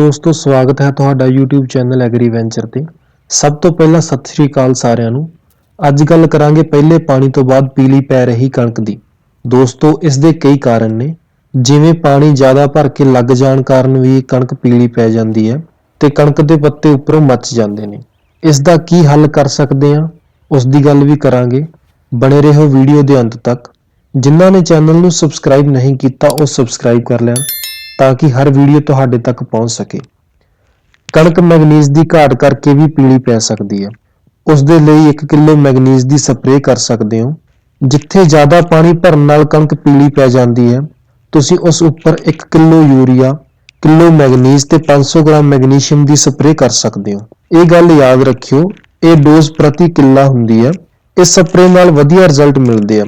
ਦੋਸਤੋ, ਸਵਾਗਤ ਹੈ ਤੁਹਾਡਾ YouTube ਚੈਨਲ ਐਗਰੀ ਵੈਂਚਰ ਤੇ। ਸਭ ਤੋਂ ਪਹਿਲਾਂ ਸਤਿ ਸ਼੍ਰੀ ਅਕਾਲ ਸਾਰਿਆਂ ਨੂੰ। ਅੱਜ ਗੱਲ ਕਰਾਂਗੇ ਪਹਿਲੇ ਪਾਣੀ ਤੋਂ ਬਾਅਦ ਪੀਲੀ ਪੈ ਰਹੀ ਕਣਕ ਦੀ। ਦੋਸਤੋ, ਇਸ ਦੇ ਕਈ ਕਾਰਨ ਨੇ। ਜਿਵੇਂ ਪਾਣੀ ਜ਼ਿਆਦਾ ਭਰ ਕੇ ਲੱਗ ਜਾਣ ਕਾਰਨ ਵੀ ਕਣਕ ਪੀਲੀ ਪੈ ਜਾਂਦੀ ਹੈ ਤੇ ਕਣਕ ਦੇ ਪੱਤੇ ਉੱਪਰੋਂ ਮੱਚ ਜਾਂਦੇ ਨੇ। ਇਸ ਦਾ ਕੀ ਹੱਲ ਕਰ ਸਕਦੇ ਹਾਂ? ਉਸ ਦੀ ਗੱਲ ਵੀ ਕਰਾਂਗੇ। ਬਣੇ ਰਹੋ ਵੀਡੀਓ ਦੇ ਅੰਤ ਤੱਕ। ਜਿਨ੍ਹਾਂ ਨੇ ਚੈਨਲ ਨੂੰ ਸਬਸਕ੍ਰਾਈਬ ਨਹੀਂ ਕੀਤਾ, ਉਹ ਸਬਸਕ੍ਰਾਈਬ ਕਰ ਲੈਣ। ਤਾਂ ਕਿ ਹਰ ਵੀਡੀਓ ਤੁਹਾਡੇ ਤੱਕ ਪਹੁੰਚ ਸਕੇ। ਕਣਕ ਮੈਗਨੀਜ਼ ਦੀ ਘਾਟ ਕਰਕੇ ਵੀ ਪੀਲੀ ਪੈ ਸਕਦੀ ਹੈ। ਉਸ ਦੇ ਲਈ 1 ਕਿਲੋ ਮੈਗਨੀਜ਼ ਦੀ ਸਪਰੇਅ ਕਰ ਸਕਦੇ ਹੋ। ਜਿੱਥੇ ਜ਼ਿਆਦਾ ਪਾਣੀ ਭਰਨ ਨਾਲ ਕਣਕ ਪੀਲੀ ਪੈ ਜਾਂਦੀ ਹੈ, ਤੁਸੀਂ ਉਸ ਉੱਪਰ 1 ਕਿਲੋ ਯੂਰੀਆ, ਕਿਲੋ ਮੈਗਨੀਜ਼ ਤੇ 500 ਗ੍ਰਾਮ ਮੈਗਨੀਸ਼ੀਅਮ ਦੀ ਸਪਰੇਅ ਕਰ ਸਕਦੇ ਹੋ। ਇਹ ਗੱਲ ਯਾਦ ਰੱਖਿਓ, ਇਹ ਡੋਜ਼ ਪ੍ਰਤੀ ਕਿੱਲਾ ਹੁੰਦੀ ਹੈ। ਇਸ ਸਪਰੇਅ ਨਾਲ ਵਧੀਆ ਰਿਜ਼ਲਟ ਮਿਲਦੇ ਆ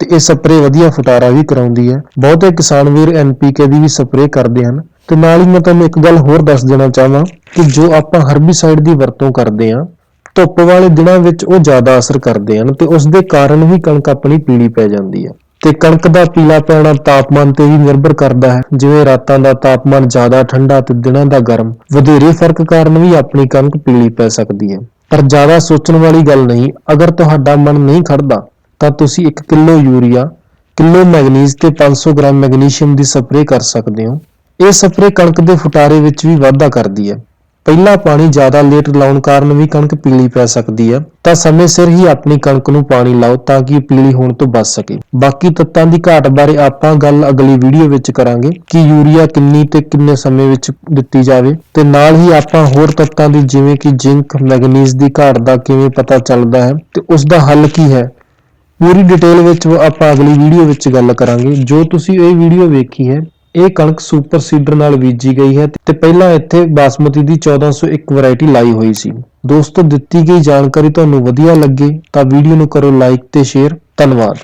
ਤੇ ਇਹ ਸਪਰੇਅ ਵਧੀਆ ਫਟਾਰਾ ਵੀ ਕਰਾਉਂਦੀ ਹੈ। ਬਹੁਤੇ ਕਿਸਾਨ ਵੀਰ ਐਨਪੀਕੇ ਦੀ ਵੀ ਸਪਰੇਅ ਕਰਦੇ ਹਨ। ਤੇ ਨਾਲ ਹੀ ਮੈਂ ਤੁਹਾਨੂੰ ਇੱਕ ਗੱਲ ਹੋਰ ਦੱਸ ਦੇਣਾ ਚਾਹਾਂ ਕਿ ਜੋ ਆਪਾਂ ਹਰਬੀਸਾਈਡ ਦੀ ਵਰਤੋਂ ਕਰਦੇ ਹਾਂ, ਧੁੱਪ ਵਾਲੇ ਦਿਨਾਂ ਵਿੱਚ ਉਹ ਜ਼ਿਆਦਾ ਅਸਰ ਕਰਦੇ ਹਨ ਤੇ ਉਸ ਦੇ ਕਾਰਨ ਵੀ ਕਣਕ ਆਪਣੀ ਪੀਲੀ ਪੈ ਜਾਂਦੀ ਹੈ। ਤੇ ਕਣਕ ਦਾ ਪੀਲਾ ਪੈਣਾ ਤਾਪਮਾਨ ਤੇ ਵੀ ਨਿਰਭਰ ਕਰਦਾ ਹੈ। ਜਿਵੇਂ ਰਾਤਾਂ ਦਾ ਤਾਪਮਾਨ ਜ਼ਿਆਦਾ ਠੰਡਾ ਤੇ ਦਿਨਾਂ ਦਾ ਗਰਮ, ਵਧੇਰੇ ਫ਼ਰਕ ਕਾਰਨ ਵੀ ਆਪਣੀ ਕਣਕ ਪੀਲੀ ਪੈ ਸਕਦੀ ਹੈ। ਪਰ ਜ਼ਿਆਦਾ ਸੋਚਣ ਵਾਲੀ ਗੱਲ ਨਹੀਂ, ਅਗਰ ਤੁਹਾਡਾ ਮਨ ਨਹੀਂ ਖੜਦਾ ਤਾਂ ਤੁਸੀਂ 1 ਕਿਲੋ ਯੂਰੀਆ, ਕਿਲੋ ਮੈਗਨੀਜ਼ ਤੇ 500 ਗ੍ਰਾਮ ਮੈਗਨੀਸ਼ੀਅਮ ਦੀ ਸਪਰੇਅ ਕਰ ਸਕਦੇ ਹੋ। ਇਹ ਸਪਰੇਅ ਕਣਕ ਦੇ ਫੁਟਾਰੇ ਵਿੱਚ ਵੀ ਵਾਧਾ ਕਰਦੀ ਹੈ। ਪਹਿਲਾ ਪਾਣੀ ਜ਼ਿਆਦਾ ਲੇਟ ਲਾਉਣ ਕਾਰਨ ਵੀ ਕਣਕ ਪੀਲੀ ਪੈ ਸਕਦੀ ਹੈ। ਤਾਂ ਸਮੇਂ ਸਿਰ ਹੀ ਆਪਣੀ ਕਣਕ ਨੂੰ ਪਾਣੀ ਲਾਓ ਤਾਂ ਕਿ ਪੀਲੀ ਹੋਣ ਤੋਂ ਬਚ ਸਕੇ। ਬਾਕੀ ਤੱਤਾਂ ਦੀ ਘਾਟ ਬਾਰੇ ਆਪਾਂ ਗੱਲ ਅਗਲੀ ਵੀਡੀਓ ਵਿੱਚ ਕਰਾਂਗੇ ਕਿ ਯੂਰੀਆ ਕਿੰਨੀ ਤੇ ਕਿੰਨੇ ਸਮੇਂ ਵਿੱਚ ਦਿੱਤੀ ਜਾਵੇ। ਤੇ ਨਾਲ ਹੀ ਆਪਾਂ ਹੋਰ ਤੱਤਾਂ ਦੀ ਜਿਵੇਂ ਕਿ ਜ਼ਿੰਕ, ਮੈਗਨੀਜ਼ ਦੀ ਘਾਟ ਦਾ ਕਿਵੇਂ ਪਤਾ ਚੱਲਦਾ ਹੈ ਤੇ ਉਸ ਦਾ ਹੱਲ ਕੀ ਹੈ ਪੂਰੀ ਡਿਟੇਲ ਵਿੱਚ ਆਪਾਂ ਅਗਲੀ ਵੀਡੀਓ ਵਿੱਚ ਗੱਲ ਕਰਾਂਗੇ। ਜੋ ਤੁਸੀਂ ਇਹ ਵੀਡੀਓ ਵੇਖੀ ਹੈ, ਇਹ ਕਣਕ ਸੁਪਰ ਸੀਡਰ ਨਾਲ ਬੀਜੀ ਗਈ ਹੈ ਤੇ ਪਹਿਲਾਂ ਇੱਥੇ ਬਾਸਮਤੀ ਦੀ 1401 ਵੈਰਾਈਟੀ ਲਾਈ ਹੋਈ ਸੀ। ਦੋਸਤੋ, ਦਿੱਤੀ ਗਈ ਜਾਣਕਾਰੀ ਤੁਹਾਨੂੰ ਵਧੀਆ ਲੱਗੇ ਤਾਂ ਵੀਡੀਓ ਨੂੰ ਕਰੋ ਲਾਈਕ ਤੇ ਸ਼ੇਅਰ ਧੰਨਵਾਦ।